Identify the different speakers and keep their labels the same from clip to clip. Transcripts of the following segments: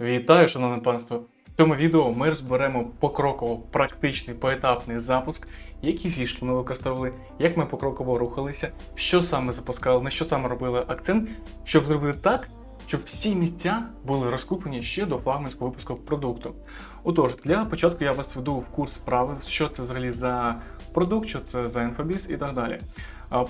Speaker 1: Вітаю, шановне панство! В цьому відео ми розберемо покроково практичний поетапний запуск, які фішки ми використовували, як ми покроково рухалися, що саме запускали, на що саме робили акцент, щоб зробити так, щоб всі місця були розкуплені ще до флагманського випуску продукту. Отож, для початку я вас веду в курс правил, що це взагалі за продукт, що це за інфобіз і так далі.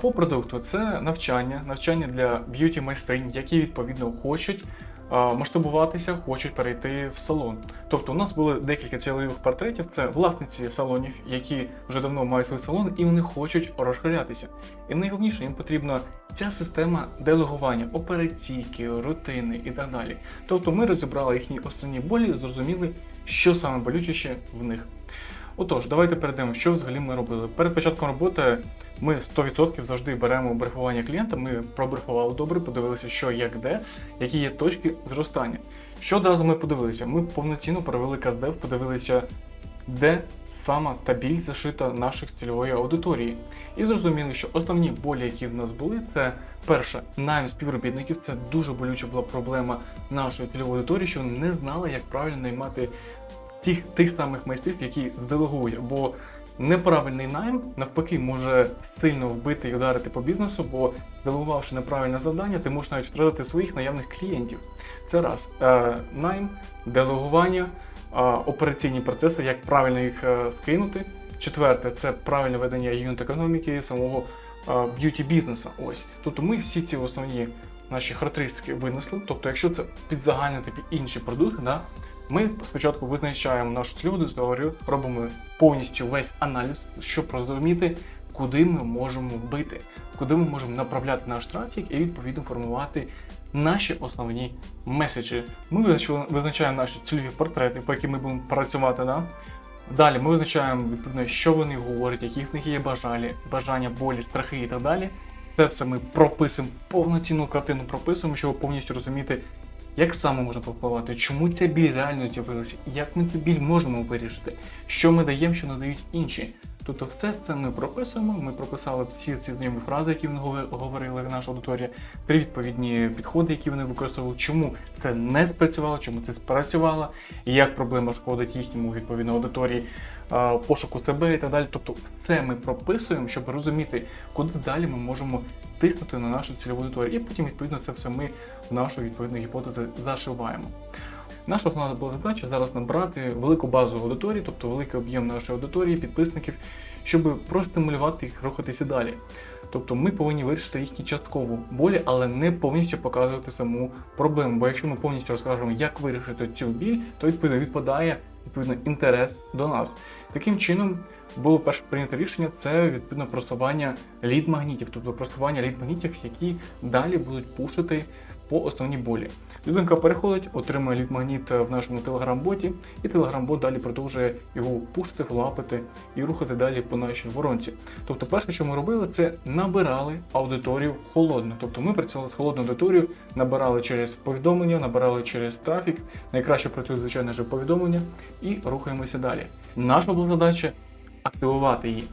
Speaker 1: По продукту це навчання, навчання для б'юті майстринь, які відповідно хочуть масштабуватися, хочуть перейти в салон. Тобто у нас були декілька цільових портретів. Це власниці салонів, які вже давно мають свій салон, і вони хочуть розширятися. І найголовніше їм потрібна ця система делегування, операційки, рутини і так далі. Тобто ми розібрали їхні основні болі, зрозуміли, що саме болючіше в них. Отож, давайте перейдемо, що взагалі ми робили. Перед початком роботи ми 100% завжди беремо брифування клієнта. Ми пробрифували добре, подивилися, що як де, які є точки зростання. Що одразу ми подивилися? Ми повноцінно провели каздев, подивилися, де сама та біль зашита наших цільової аудиторії. І зрозуміли, що основні болі, які в нас були, це перше, найм співробітників. Це дуже болюча була проблема нашої цільової аудиторії, що не знали, як правильно наймати тих, тих самих майстрів, які делегують. Бо неправильний найм навпаки може сильно вбити і ударити по бізнесу, бо делегувавши неправильне завдання, ти можеш навіть втратити своїх наявних клієнтів. Це раз е, найм, делегування, е, операційні процеси, як правильно їх е, вкинути. Четверте, це правильне ведення юнит економіки, самого б'юті бізнесу. Ось. Тобто ми всі ці основні наші характеристики винесли. Тобто, якщо це підзагальнити під інші продукти, да, ми спочатку визначаємо нашу цільову аудиторію, робимо повністю весь аналіз, щоб розуміти, куди ми можемо бити, куди ми можемо направляти наш трафік і відповідно формувати наші основні меседжі. Ми визначаємо наші цільові портрети, по яким ми будемо працювати. Да? Далі ми визначаємо відповідно, що вони говорять, які в них є бажання, бажання, болі, страхи і так далі. Це все ми прописуємо, повноцінну картину прописуємо, щоб повністю розуміти, як саме можна попливати, чому ця біль реально з'явилася, як ми цю біль можемо вирішити, що ми даємо, що надають інші. Тобто все це ми прописуємо, ми прописали всі ці знайомі фрази, які вони говори- говорили наша аудиторія, три відповідні підходи, які вони використовували, чому це не спрацювало, чому це спрацювало, і як проблема шкодить їхньому відповідно аудиторії, пошуку себе і так далі. Тобто все ми прописуємо, щоб розуміти, куди далі ми можемо тиснути на нашу цільову аудиторію. І потім, відповідно, це все ми в нашу відповідну гіпотезу зашиваємо. Наша основна була задача зараз набрати велику базу аудиторії, тобто великий об'єм нашої аудиторії, підписників, щоб простимулювати їх рухатися далі. Тобто ми повинні вирішити їхні часткову болі, але не повністю показувати саму проблему. Бо якщо ми повністю розкажемо, як вирішити цю біль, то відповідно відпадає відповідно інтерес до нас. Таким чином було перше прийнято рішення це відповідно просування лід-магнітів, тобто просування лід-магнітів, які далі будуть пушити по основній болі. Людинка переходить, отримує лід-магніт в нашому телеграм-боті, і телеграм-бот далі продовжує його пушити, влапити і рухати далі по нашій воронці. Тобто, перше, що ми робили, це набирали аудиторію холодно. Тобто ми працювали з холодною аудиторією, набирали через повідомлення, набирали через трафік. Найкраще працює, звичайно повідомлення, і рухаємося далі. Наша була задача активувати її.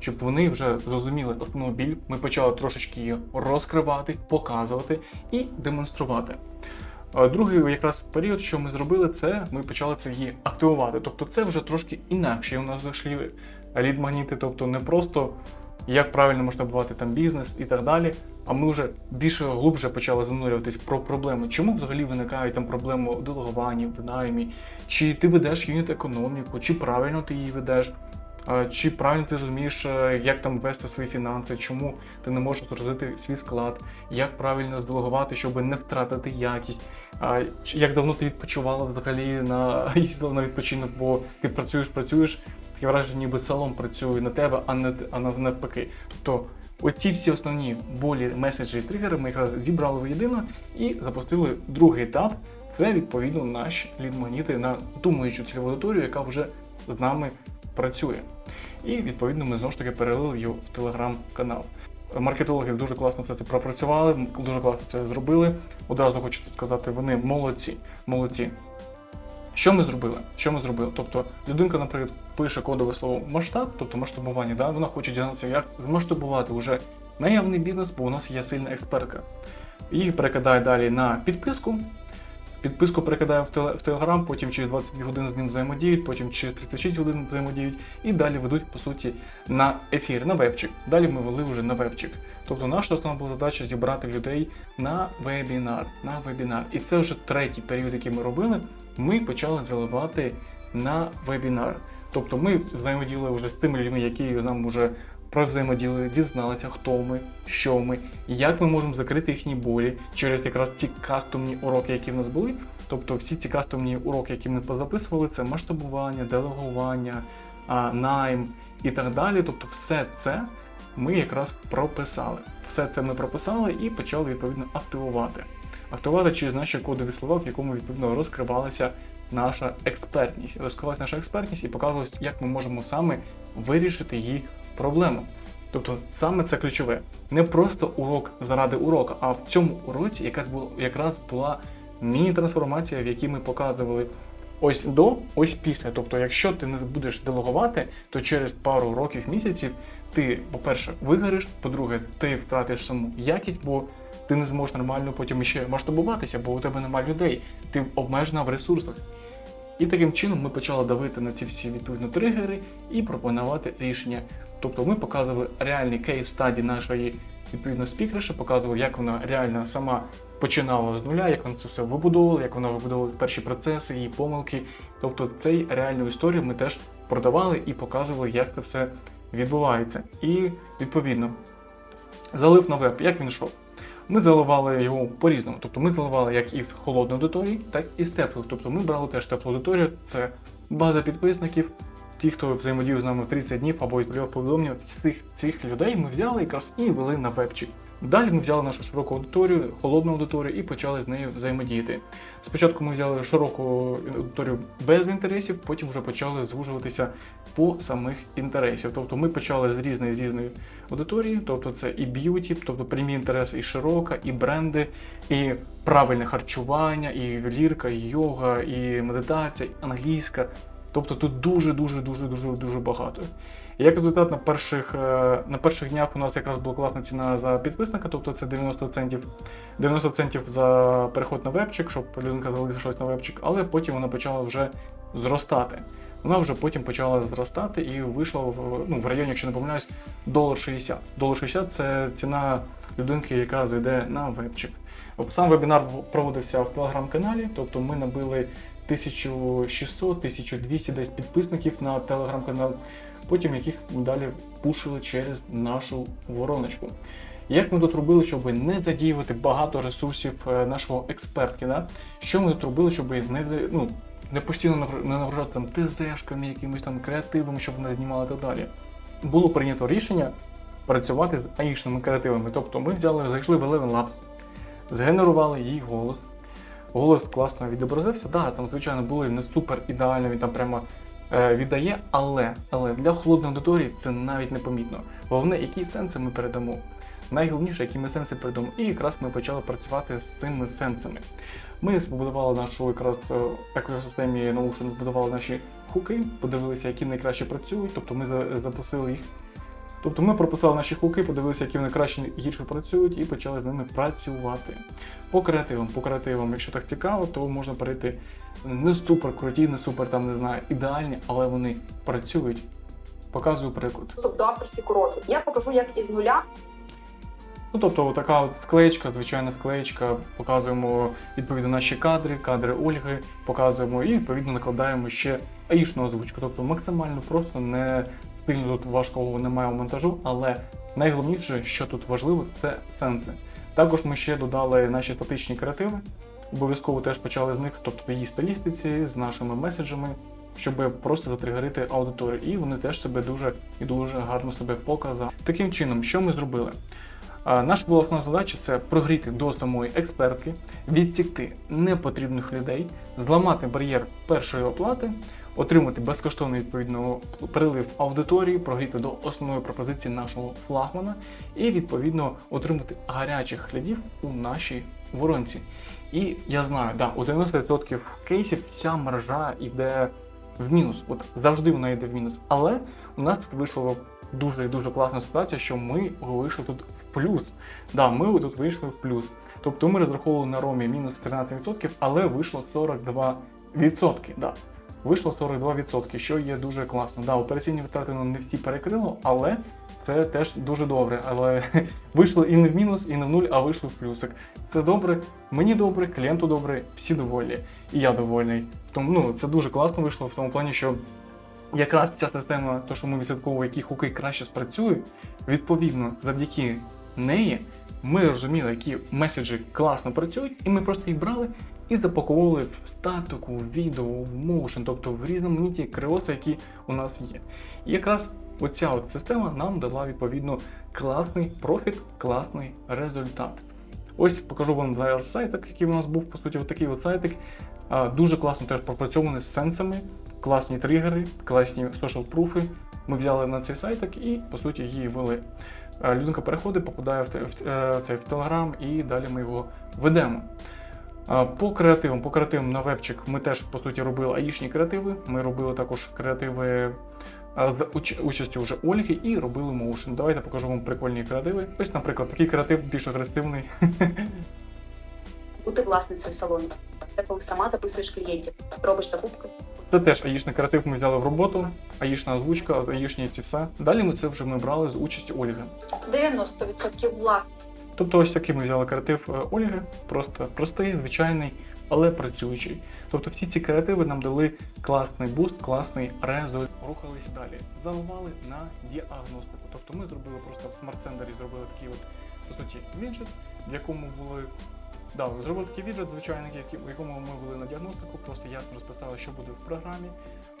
Speaker 1: Щоб вони вже зрозуміли основну біль, ми почали трошечки її розкривати, показувати і демонструвати. Другий якраз період, що ми зробили, це ми почали це її активувати. Тобто це вже трошки інакше. У нас зайшли лід-магніти, тобто не просто як правильно масштабувати там бізнес і так далі. А ми вже більше глубже почали занурюватись про проблеми. Чому взагалі виникають там проблеми у делегуванні, в наймі, чи ти ведеш юніт економіку, чи правильно ти її ведеш. А, Чи правильно ти розумієш, е, як там вести свої фінанси, чому ти не можеш розвити свій склад, як правильно зделегувати, щоб не втратити якість, як давно ти відпочивала взагалі на їздила на відпочинок, бо ти працюєш, працюєш, таке враження, ніби салон працює на тебе, а не а на- навпаки. Тобто оці всі основні болі, меседжі і тригери ми їх зібрали воєдино і запустили другий етап. Це відповідно наші лід-магніти на думаючу цільову аудиторію, яка вже з нами працює. І відповідно ми знову ж таки перелили його в телеграм-канал. Маркетологи дуже класно все це пропрацювали, дуже класно це зробили. Одразу хочу сказати, вони молодці. молодці. Що ми зробили? Що ми зробили? Тобто людинка, наприклад, пише кодове слово масштаб, тобто масштабування, да? вона хоче дізнатися, як змасштабувати вже наявний бізнес, бо у нас є сильна експертка. Їх перекидає далі на підписку. Підписку перекидає в, теле, в Телеграм, потім через 22 години з ним взаємодіють, потім через 36 годин взаємодіють і далі ведуть, по суті, на ефір, на вебчик. Далі ми вели вже на вебчик. Тобто наша основна була задача зібрати людей на вебінар. На вебінар. І це вже третій період, який ми робили. Ми почали заливати на вебінар. Тобто ми взаємодіяли вже з тими людьми, які нам вже провзаємодіяли, дізналися, хто ми, що ми, як ми можемо закрити їхні болі через якраз ті кастомні уроки, які в нас були. Тобто всі ці кастомні уроки, які ми позаписували, це масштабування, делегування, найм і так далі. Тобто, все це ми якраз прописали. Все це ми прописали і почали відповідно активувати. Активувати через наші кодові слова, в якому відповідно розкривалася наша експертність. Розкривалася наша експертність і показувалось, як ми можемо саме вирішити її проблему. Тобто саме це ключове. Не просто урок заради урока, а в цьому уроці якась була, якраз була міні-трансформація, в якій ми показували ось до, ось після. Тобто, якщо ти не будеш делегувати, то через пару років, місяців ти, по-перше, вигориш, по-друге, ти втратиш саму якість, бо ти не зможеш нормально потім ще масштабуватися, бо у тебе немає людей, ти обмежена в ресурсах. І таким чином ми почали давити на ці всі відповідно тригери і пропонувати рішення. Тобто ми показували реальний кейс стаді нашої відповідно спікерші, показували, як вона реально сама починала з нуля, як вона це все вибудовувала, як вона вибудовувала перші процеси, її помилки. Тобто цей реальну історію ми теж продавали і показували, як це все відбувається. І відповідно залив на веб, як він йшов. Ми заливали його по-різному. Тобто ми заливали як із холодної аудиторії, так і з теплої. Тобто ми брали теж теплу аудиторію, це база підписників, ті, хто взаємодіяв з нами 30 днів або відправляв повідомлення, цих, цих людей ми взяли якраз і вели на вебчик. Далі ми взяли нашу широку аудиторію, холодну аудиторію і почали з нею взаємодіяти. Спочатку ми взяли широку аудиторію без інтересів, потім вже почали звужуватися по самих інтересів. Тобто ми почали з різної різної аудиторії, тобто це і б'юті, тобто прямі інтереси, і широка, і бренди, і правильне харчування, і ювелірка, і йога, і медитація, і англійська. Тобто тут дуже дуже дуже дуже багато. І як результат на перших е, на перших днях у нас якраз була класна ціна за підписника, тобто це 90 центів 90 центів за переход на вебчик, щоб людинка залишилась на вебчик, але потім вона почала вже зростати. Вона вже потім почала зростати і вийшла в, ну, в районі, якщо не помиляюсь, долар 60. Долар 60 це ціна людинки, яка зайде на вебчик. Сам вебінар проводився в телеграм-каналі, тобто ми набили 1600-1200 десь підписників на телеграм-канал, потім яких далі пушили через нашу вороночку. Як ми тут робили, щоб не задіювати багато ресурсів е, нашого експерткіна? Що ми тут робили, щоб не, ну, не постійно не нагружати там ТЗшками, якимось там креативом, щоб вона знімала і так далі? Було прийнято рішення працювати з аїшними креативами. Тобто ми взяли, зайшли в Eleven Labs, згенерували їй голос. Голос класно відобразився. Да, там, звичайно, були не супер ідеально, він там прямо е, віддає, але, але для холодної аудиторії це навіть не помітно. Головне, які сенси ми передамо. Найголовніше, які ми сенси передамо. І якраз ми почали працювати з цими сенсами. Ми збудували нашу якраз е, екосистемі Notion, збудували наші хуки, подивилися, які найкраще працюють, тобто ми за- запустили їх Тобто ми прописали наші хуки, подивилися, які вони краще і гірше працюють, і почали з ними працювати. По креативам, по креативам, якщо так цікаво, то можна перейти не супер круті, не супер там не знаю, ідеальні, але вони працюють. Показую приклад.
Speaker 2: тобто авторських уроків. Я покажу, як із нуля
Speaker 1: Ну тобто, така от вклеєчка, звичайна вклеєчка, показуємо відповідно наші кадри, кадри Ольги, показуємо і відповідно накладаємо ще аїшну озвучку. Тобто максимально просто не сильно тут важкого немає монтажу, але найголовніше, що тут важливо, це сенси. Також ми ще додали наші статичні креативи. Обов'язково теж почали з них, тобто в її стилістиці, з нашими меседжами, щоб просто затригерити аудиторію. І вони теж себе дуже і дуже гарно себе показали. Таким чином, що ми зробили? Наша була основна задача це прогріти до самої експертки, відсікти непотрібних людей, зламати бар'єр першої оплати, отримати безкоштовний відповідно прилив аудиторії, прогріти до основної пропозиції нашого флагмана і відповідно отримати гарячих глядів у нашій воронці. І я знаю, да, у 90% кейсів ця мережа йде в мінус. От завжди вона йде в мінус. Але у нас тут вийшло дуже і дуже класна ситуація, що ми вийшли тут в плюс. Да, ми тут вийшли в плюс. Тобто ми розраховували на ромі мінус 13%, але вийшло 42%. Да. Вийшло 42%, що є дуже класно. Да, операційні витрати нам не всі перекрило, але це теж дуже добре. Але вийшло і не в мінус, і не в нуль, а вийшло в плюсик. Це добре, мені добре, клієнту добре, всі доволі. І я довольний. Тому ну, це дуже класно вийшло в тому плані, що якраз ця система, то, що ми відслідковуємо, які хуки краще спрацюють, відповідно, завдяки неї ми розуміли, які меседжі класно працюють, і ми просто їх брали і запаковували в статику, в відео, в моушен, тобто в різноманітні креоси, які у нас є. І якраз оця от система нам дала відповідно класний профіт, класний результат. Ось покажу вам два сайтик, який у нас був, по суті, отакий от сайтик. Дуже класно теж пропрацьований з сенсами, класні тригери, класні social пруфи. Ми взяли на цей сайтик і, по суті, її ввели. Людинка переходить, попадає в, в, е, в Telegram і далі ми його ведемо. По креативам, по креативам на вебчик ми теж по суті робили аїшні креативи. Ми робили також креативи з участю вже Ольги і робили моушен. Давайте покажу вам прикольні креативи. Ось, наприклад, такий креатив більш агресивний.
Speaker 2: Бути власницею салону. Це коли сама записуєш клієнтів, робиш закупки.
Speaker 1: Це теж аїшний креатив ми взяли в роботу, аїшна озвучка, аїшні ці все. Далі ми це вже ми брали з участю Ольги.
Speaker 2: 90% власності.
Speaker 1: Тобто ось такий ми взяли креатив е, Ольги, просто простий, звичайний, але працюючий. Тобто всі ці креативи нам дали класний буст, класний результат. Рухались далі. Заливали на діагностику. Тобто ми зробили просто в смарт-сендері зробили такий от, по суті, віджит, в якому були. Да, зробили такий віджит, звичайний, який- в якому ми були на діагностику, просто ясно розписали, що буде в програмі,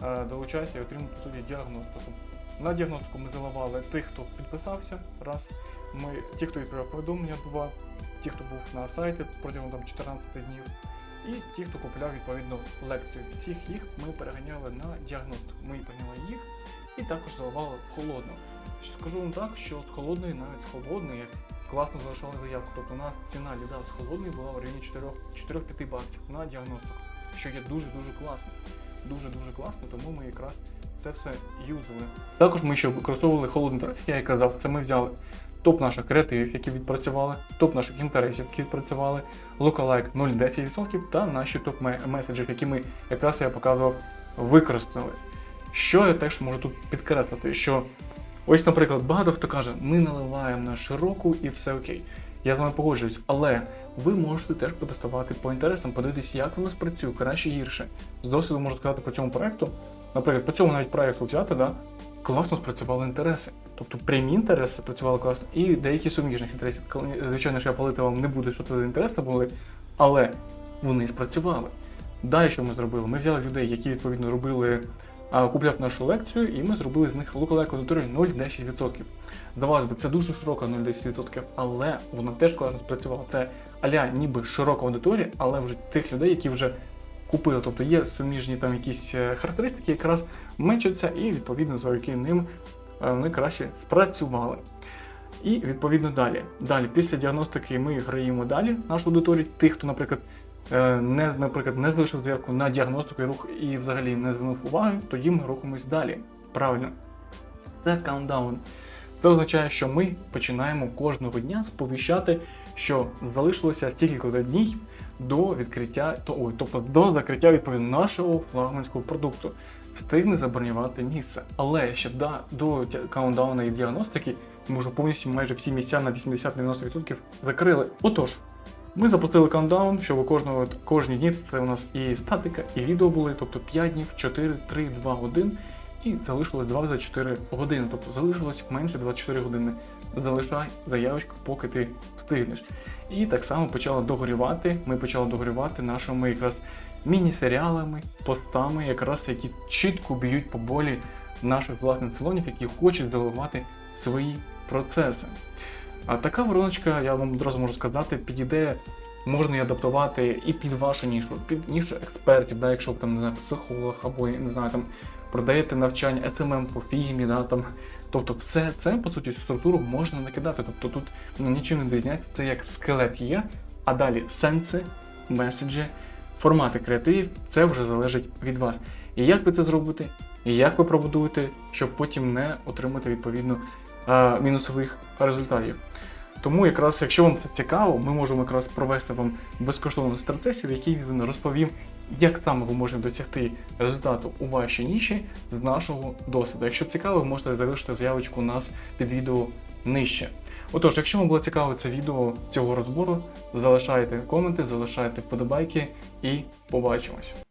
Speaker 1: е, долучайся і отримуй по суті діагностику. На діагностику ми заливали тих, хто підписався, раз. Ми, ті, хто відправляв повідомлення, два, ті, хто був на сайті протягом там, 14 днів, і ті, хто купляв відповідно лекцію. Всіх їх ми переганяли на діагностику. Ми переганяли їх і також заливали в холодну. Скажу вам так, що з холодної, навіть з холодної, класно залишали заявку. Тобто у нас ціна ліда з холодної була в районі 4-5 баксів на діагностику, що є дуже-дуже класно. Дуже-дуже класно, тому ми якраз це все юзали. Також ми ще використовували холодний трафік, я і казав, це ми взяли топ наших креативів, які відпрацювали, топ наших інтересів, які відпрацювали, локалайк 0,10% та наші топ-меседжі, які ми якраз я показував, використали. Що я теж можу тут підкреслити, що ось, наприклад, багато хто каже, ми наливаємо на широку і все окей. Я з вами погоджуюсь, але ви можете теж потестувати по інтересам, подивитися, як воно спрацює, краще гірше. З досвіду можу сказати по цьому проекту. Наприклад, по цьому навіть проекту взяти, да, класно спрацювали інтереси. Тобто прямі інтереси працювали класно, і деякі суміжних інтересів. Звичайно ж, я палити вам не буду, що це за інтереси були, але вони спрацювали. Далі що ми зробили? Ми взяли людей, які відповідно робили, купляв нашу лекцію, і ми зробили з них лукалайк аудиторію 0,10%. Здавалось би, це дуже широка 0,10%, але вона теж класно спрацювала. Це аля ніби широка аудиторія, але вже тих людей, які вже купили. Тобто є суміжні там якісь е, характеристики, якраз мечаться, і відповідно завдяки ним вони краще спрацювали. І відповідно далі. Далі, після діагностики ми граємо далі нашу аудиторію. Тих, хто, наприклад, е, не, наприклад, не залишив заявку на діагностику і рух і взагалі не звернув уваги, тоді ми рухаємось далі. Правильно. Це каундаун. Це означає, що ми починаємо кожного дня сповіщати, що залишилося тільки днів до відкриття, ой, тобто до закриття відповідно нашого флагманського продукту. Встигне забронювати місце. Але ще до, каунтдауна і діагностики ми повністю майже всі місця на 80-90% закрили. Отож, ми запустили каунтдаун, щоб кожного кожні дні це у нас і статика, і відео були, тобто 5 днів, 4, 3, 2, 1. І залишилось 24 години, тобто залишилось менше 24 години. Залишай заявочку, поки ти встигнеш. І так само почало догорівати. Ми почали догорівати нашими якраз міні-серіалами, постами, якраз які чітко б'ють по болі наших власних салонів, які хочуть заливати свої процеси. А така вороночка, я вам одразу можу сказати, підійде, можна її адаптувати і під вашу нішу, під нішу експертів, да, якщо ви там не знаю, психолог або не знаю, там продаєте навчання SMM по фігмі, да, там. Тобто все це, по суті, структуру можна накидати. Тобто тут ну, нічим не відрізняється, це як скелет є, а далі сенси, меседжі, формати креативів, це вже залежить від вас. І як ви це зробите, і як ви пробудуєте, щоб потім не отримати відповідно е, мінусових результатів. Тому якраз, якщо вам це цікаво, ми можемо якраз провести вам безкоштовну стратегію, в якій він розповім, як саме ви можете досягти результату у вашій ніші з нашого досвіду. Якщо цікаво, ви можете залишити заявочку у нас під відео нижче. Отож, якщо вам було цікаво це відео цього розбору, залишайте коменти, залишайте вподобайки і побачимось.